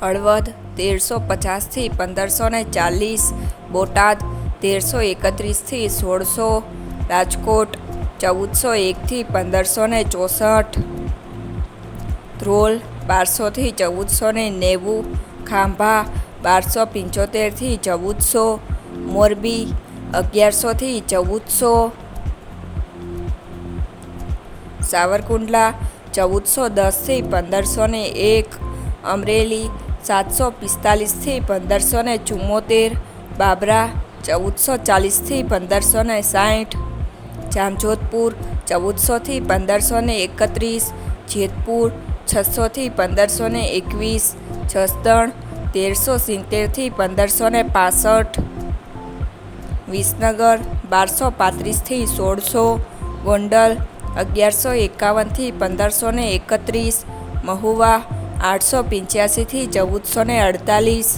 હળવદ, તેરસો પચાસથી પંદરસો ને ચાલીસ, બોટાદ, તેરસો એકત્રીસથી સોળસો, રાજકોટ, ચૌદસો એકથી પંદરસો ને ચોસઠ, ધ્રોલ, બારસોથી ચૌદસો ને નેવું, ખાંભા, બારસો પંચોતેરથી ચૌદસો, મોરબી, અગિયારસોથી ચૌદસો, સાવરકુંડલા, ચૌદસો દસથી પંદરસો ને એક, અમરેલી સાતસો પિસ્તાલીસથી પંદરસો ને ચુમ્મોતેર બાબરા ચૌદસો ચાલીસથી પંદરસો ને સાઠ, જામજોધપુર ચૌદસોથી પંદરસો ને એકત્રીસ, જેતપુર છસોથી પંદરસો ને એકવીસ, જસદણ તેરસો સિત્તેરથી પંદરસો ને પાસઠ, વિસનગર બારસો પાંત્રીસથી સોળસો, ગોંડલ અગિયારસો એકાવનથી પંદરસો ને એકત્રીસ, મહુવા આઠસો પંચ્યાસીથી ચૌદસો ને અડતાલીસ.